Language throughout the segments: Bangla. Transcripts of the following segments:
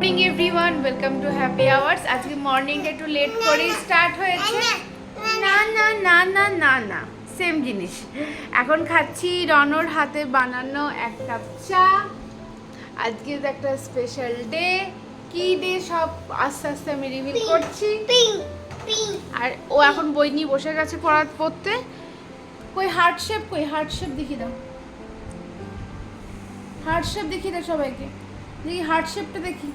Morning everyone welcome to happy hours আজকে মর্নিংটা একটু লেট করেই স্টার্ট হয়েছে। না না না না না না। সেম জিনিস। এখন খাচ্ছি রনর হাতে বানানো এক কাপ চা। আজকে একটা স্পেশাল ডে কি ডে সব আস্তে আস্তে আমি রিভিল করছি? আর ও এখন বই নিয়ে বসে গেছে পড়া পড়তে। কই হার্ট শেপ কই হার্ট শেপ দেখি দাও। হার্ট শেপ দেখি দাও সবাইকে। দেখি হার্ট শেপটা দেখি।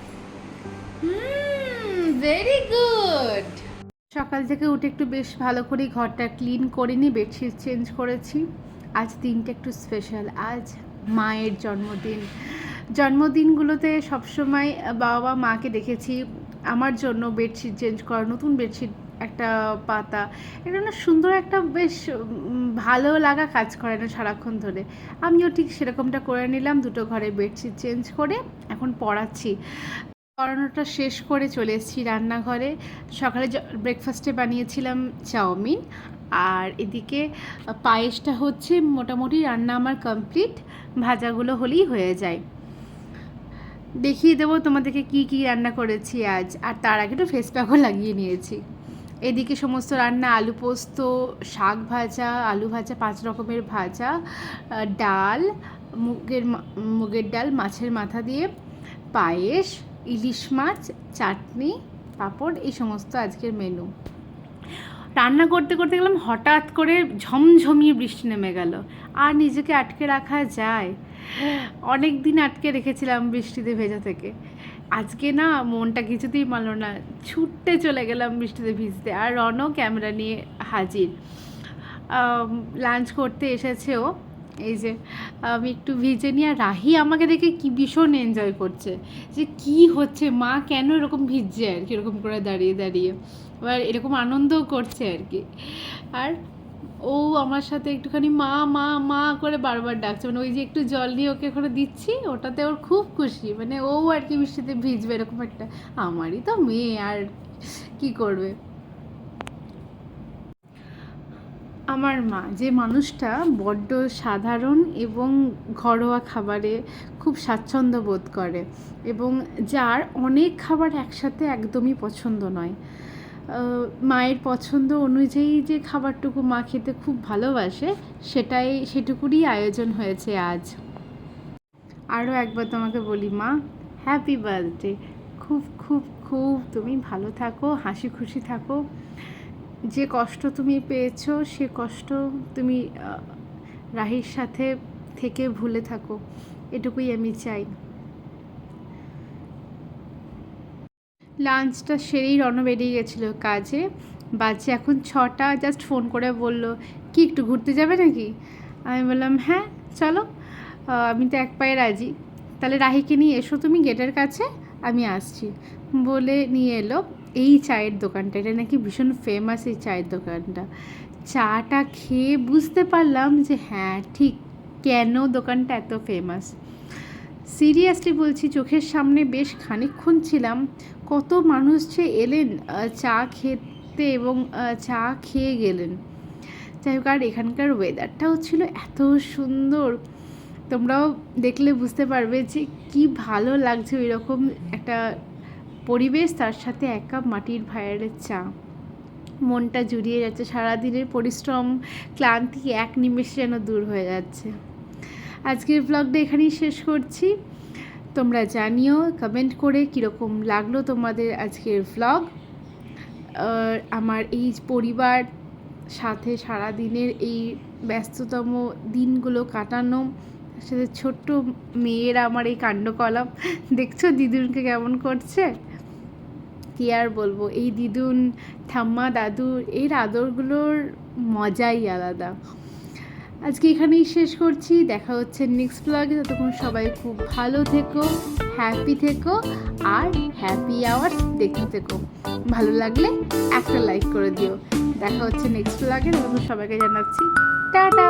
ভেরি গুড সকাল থেকে উঠে একটু বেশ ভালো করে ঘরটা ক্লিন করে নিই বেডশিট চেঞ্জ করেছি। আজ দিনটা একটু স্পেশাল আজ মায়ের জন্মদিন। জন্মদিনগুলোতে সবসময় বাবা মাকে দেখেছি। আমার জন্য বেডশিট চেঞ্জ করা, নতুন বেডশিট একটা পাতা। এটা না সুন্দর একটা বেশ ভালো লাগা কাজ করে না সারাক্ষণ ধরে। আমিও ঠিক সেরকমটা করে নিলাম, দুটো ঘরে বেডশিট চেঞ্জ করে এখন পড়াচ্ছি। পড়ানোটা শেষ করে চলে এসেছি রান্নাঘরে। সকালে ব্রেকফাস্টে বানিয়েছিলাম চাউমিন। আর এদিকে পায়েসটা হচ্ছে মোটামুটি রান্না আমার কমপ্লিট ভাজাগুলো হলেই হয়ে যায়। দেখিয়ে দেবো তোমাদেরকে কি কি রান্না করেছি আজ। আর তার আগে একটু ফেস প্যাকও লাগিয়ে নিয়েছি। এদিকে সমস্ত রান্না, আলু পোস্ত, শাক ভাজা, আলু ভাজা, পাঁচ রকমের ভাজা ডাল, মুগের মুগের ডাল, মাছের মাথা দিয়ে, পায়েস, ইলিশ মাছ, চাটনি, পাঁপড়, এই সমস্ত আজকের মেনু রান্না করতে করতে গেলাম, হঠাৎ করে ঝমঝমিয়ে বৃষ্টি নেমে গেল। আর নিজেকে আটকে রাখা যায়। অনেক দিন আটকে রেখেছিলাম বৃষ্টিতে ভেজা থেকে। আজকে না মনটা কিছুতেই মানলো না। ছুটতে চলে গেলাম বৃষ্টিতে ভিজতে। আর রনও ক্যামেরা নিয়ে হাজির। লাঞ্চ করতে এসেছেও এই যে, আমি একটু ভিজে নিয়ে আর রাহি আমাকে দেখে কি ভীষণ এনজয় করছে। যে কি হচ্ছে, মা কেন এরকম ভিজছে আর কি, এরকম করে দাঁড়িয়ে দাঁড়িয়ে। এবার এরকম আনন্দও করছে আর কি। আর ও আমার সাথে একটুখানি মা মা মা করে বারবার ডাকছে। মানে ওই যে একটু জল নিয়ে ওকে করে দিচ্ছি, ওটাতে ওর খুব খুশি। মানে ও আর কি বৃষ্টিতে ভিজবে এরকম একটা। আমারই তো মেয়ে, আর কি করবে? আমার মা, যে মানুষটা বড্ড সাধারণ এবং ঘরোয়া খাবারে খুব স্বাচ্ছন্দ্য বোধ করে এবং যার অনেক খাবার একসাথে একদমই পছন্দ নয়। মায়ের পছন্দ অনুযায়ী যে খাবারটুকু মা খেতে খুব ভালোবাসে, সেটাই, সেটুকুরই আয়োজন হয়েছে আজ। আরও একবার তোমাকে বলি, মা হ্যাপি বার্থডে খুব খুব খুব তুমি ভালো থাকো হাসি খুশি থাকো। যে কষ্ট তুমি পেয়েছ, সে কষ্ট তুমি রাহির সাথে থেকে ভুলে থাকো। এটুকুই আমি চাই। লাঞ্চটা সেরেই রণ বেরিয়ে গেছিল কাজে। বাজে এখন ছটা, জাস্ট ফোন করে বলল, কি, একটু ঘুরতে যাবে নাকি? আমি বললাম হ্যাঁ চলো। আমি তো এক পায়ে রাজি। তাহলে রাহিকে নিয়ে এসো তুমি গেটের কাছে, আমি আসছি। বলে নিয়ে এলো। এই চায়ের দোকানটা, এটা নাকি ভীষণ ফেমাস এই চায়ের দোকানটা। চাটা খেয়ে বুঝতে পারলাম যে হ্যাঁ ঠিক কেন দোকানটা এত ফেমাস সিরিয়াসলি বলছি, চোখের সামনে বেশ খানিকক্ষণ ছিলাম, কত মানুষ যে এলেন চা খেতে এবং চা খেয়ে গেলেন। যাই হোক, আর এখানকার ওয়েদারটাও ছিল এত সুন্দর। তোমরাও দেখলে বুঝতে পারবে যে কি ভালো লাগছে ওই রকম একটা পরিবেশ তার সাথে এক কাপ মাটির ভায়ারের চা। মনটা জুড়িয়ে যাচ্ছে। সারাদিনের পরিশ্রম, ক্লান্তি এক নিমেষে যেন দূর হয়ে যাচ্ছে। আজকের ব্লগটা এখানেই শেষ করছি। তোমরা জানিও কমেন্ট করে কীরকম লাগল তোমাদের আজকের ব্লগ আমার এই পরিবার সাথে সারা দিনের এই ব্যস্ততম দিনগুলো কাটানো সাথে ছোট্ট মেয়েরা আমার এই কাণ্ডকলাপ। দেখছ দিদুনকে কেমন করছে? কি আর বলব? এই দিদুন, ঠাম্মা দাদুর এর আদরগুলোর মজাই আলাদা। আজকে এখানেই শেষ করছি। দেখা হচ্ছে নেক্সট ব্লগে ততক্ষণ সবাই খুব ভালো থেকো হ্যাপি থেকো, আর হ্যাপি আওয়ার্স দেখতে থেকো। ভালো লাগলে একটা লাইক করে দিও। দেখা হচ্ছে নেক্সট ব্লগে ততক্ষণ সবাইকে জানাচ্ছি, টাটা!